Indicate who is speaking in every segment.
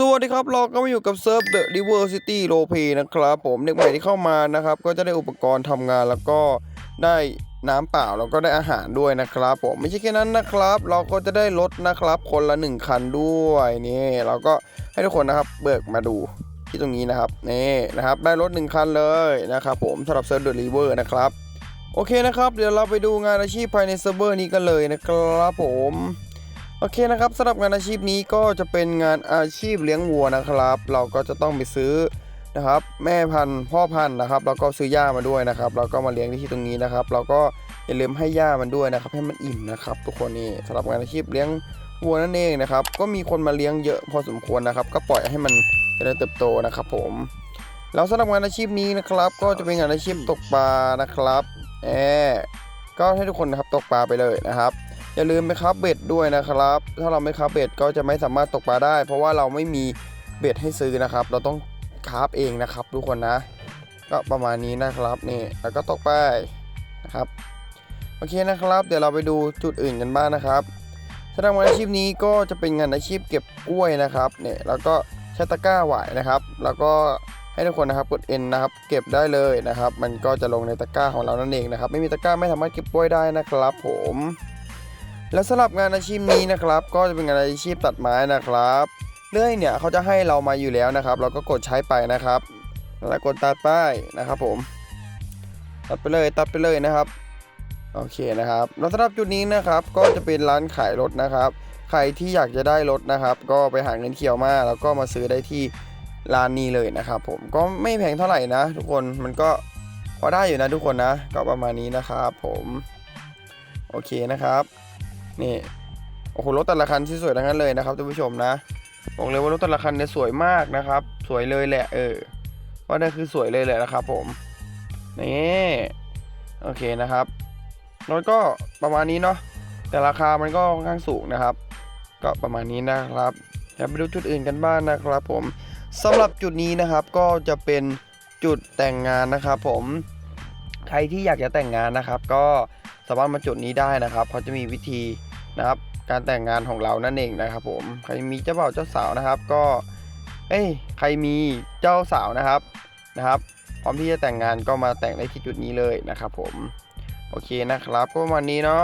Speaker 1: สวัสดีครับ เราก็มาอยู่กับเซิร์ฟ The River City r o l e p l a y นะครับผมเด็กใหม่ที่เข้ามานะครับ ก็จะได้อุปกรณ์ทำงานแล้วก็ได้น้ำเปล่าแล้วก็ได้อาหารด้วยนะครับ ผมไม่ใช่แค่นั้นนะครับ เราก็จะได้รถนะครับ คนละ 1 คันด้วยนี่เราก็ให้ทุกคนนะครับเบิกมาดูที่ตรงนี้นะครับนี่นะครับได้รถ 1 คันเลยนะครับผมสำหรับเซิร์ฟ The River นะครับโอเคนะครับ เดี๋ยวเราไปดูงานอาชีพภายในเซิร์ฟเวอร์นี้กันเลยนะครับผม โอเคนะครับสำหรับงานอาชีพนี้ก็จะเป็นงานอาชีพเลี้ยงวัวนะครับ เราก็จะต้องไปซื้อนะครับ แม่พันธุ์พ่อพันธุ์นะครับ แล้วก็ซื้อหญ้ามาด้วยนะครับ แล้วก็มาเลี้ยงที่ตรงนี้นะครับ เราก็อย่าลืมให้หญ้ามันด้วยนะครับ ให้มันอิ่มนะครับ ทุกคนนี่สำหรับงานอาชีพเลี้ยงวัวนั่นเองนะครับ ก็มีคนมาเลี้ยงเยอะพอสมควรนะครับ ก็ปล่อยให้มันเจริญเติบโตนะครับผมแล้วสำหรับงานอาชีพนี้นะครับ ก็จะเป็นงานอาชีพตกปลานะครับแอบก็ให้ทุกคนนะครับตกปลาไปเลยนะครับ อย่าลืมไปครับเบ็ดด้วยนะครับ ถ้าเราไม่ครับเบ็ดก็จะไม่สามารถตกปลาได้ เพราะว่าเราไม่มีเบ็ดให้ซื้อนะครับ เราต้องคราฟเองนะครับ ทุกคนนะ ก็ประมาณนี้นะครับนี่แล้วก็ตกไปนะครับโอเคนะครับ เดี๋ยวเราไปดูจุดอื่นกันบ้างนะครับสำหรับงานอาชีพนี้ก็จะเป็นงานอาชีพเก็บกล้วยนะครับเนี่ยแล้วก็ใช้ตะกร้าหวายนะครับ แล้วก็ให้ทุกคนนะครับกด N นะครับ เก็บได้เลยนะครับ มันก็จะลงในตะกร้าของเรานั่นเองนะครับ ไม่มีตะกร้าไม่สามารถเก็บกล้วยได้นะครับ ผม และสำหรับงานอาชีพนี้นะครับ ก็จะเป็นงานอาชีพตัดไม้นะครับเลื่อยเนี่ยเขาจะให้เรามาอยู่แล้วนะครับ เราก็กดใช้ไปนะครับแล้วกดตัดป้ายนะครับผม ตัดไปเลยตัดไปเลยนะครับโอเคนะครับแล้วสำหรับจุดนี้นะครับ ก็จะเป็นร้านขายรถนะครับ ใครที่อยากจะได้รถนะครับ ก็ไปหาเงินเขียวมาแล้วก็มาซื้อได้ที่ร้านนี้เลยนะครับ ผมก็ไม่แพงเท่าไหร่นะ ทุกคนมันก็พอได้อยู่นะทุกคนนะ ก็ประมาณนี้นะครับ ผม โอเคนะครับ นี่โอ้โหรถแต่ละคันที่สวยทั้งนั้นเลยนะครับท่านผู้ชมนะบอกเลยว่ารถแต่ละคันเนี่ยสวยมากนะครับ สวยเลยแหละ เออว่านั่นคือสวยเลยแหละนะครับ ผมนี่โอเคนะครับรถก็ประมาณนี้เนาะแต่ราคามันก็ค่อนข้างสูงนะครับ ก็ประมาณนี้นะครับเดี๋ยวไปดูจุดอื่นกันบ้างนะครับ ผมสำหรับจุดนี้นะครับก็จะเป็นจุดแต่งงานนะครับ ผมใครที่อยากจะแต่งงานนะครับ ก็ สามารถมาจุดนี้ได้นะครับเขาจะมีวิธีนะครับ การแต่งงานของเรานั่นเองนะครับ ผมใครมีเจ้าบ่าวเจ้าสาวนะครับ ก็ เอ้ยใครมีเจ้าสาวนะครับนะครับ พร้อมที่จะแต่งงานก็มาแต่งได้ที่จุดนี้เลยนะครับ ผมโอเคนะครับก็ประมาณนี้เนาะ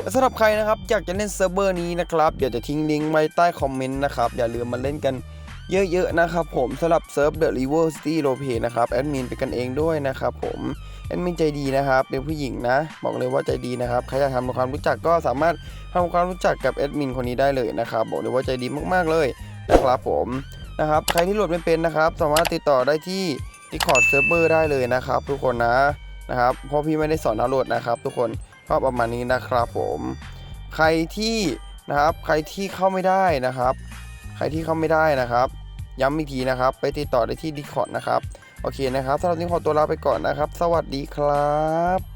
Speaker 1: และสำหรับใครนะครับอยากจะเล่นเซิร์ฟเวอร์นี้นะครับเดี๋ยวจะทิ้งลิงก์ไว้ใต้คอมเมนต์นะครับอย่าลืมมาเล่นกัน เยอะๆนะครับผมสำหรับเซิร์ฟ The River City r o l e p l a y นะครับแอดมินเป็นกันเองด้วยนะครับผมแอดมินใจดีนะครับเป็นผู้หญิงนะบอกเลยว่าใจดีนะครับใครอยากทำความรู้จักก็สามารถทำความรู้จักกับแอดมินคนนี้ได้เลยนะครับบอกเลยว่าใจดีมากๆเลยนะครับผมนะครับใครที่โหลดไม่เป็นนะครับ สามารถติดต่อได้ที่ Discord Server ได้เลยนะครับ ทุกคนนะนะครับเพราะพี่ไม่ได้สอนดาวน์โหลดนะครับ ทุกคนก็ประมาณนี้นะครับผม ใครที่นะครับใครที่เข้าไม่ได้นะครับ ใครที่เข้าไม่ได้นะครับ ย้ำอีกทีนะครับ ไปติดต่อได้ที่ Discord นะครับ โอเคนะครับสำหรับวันนี้ขอตัวลาไปก่อนนะครับ สวัสดีครับ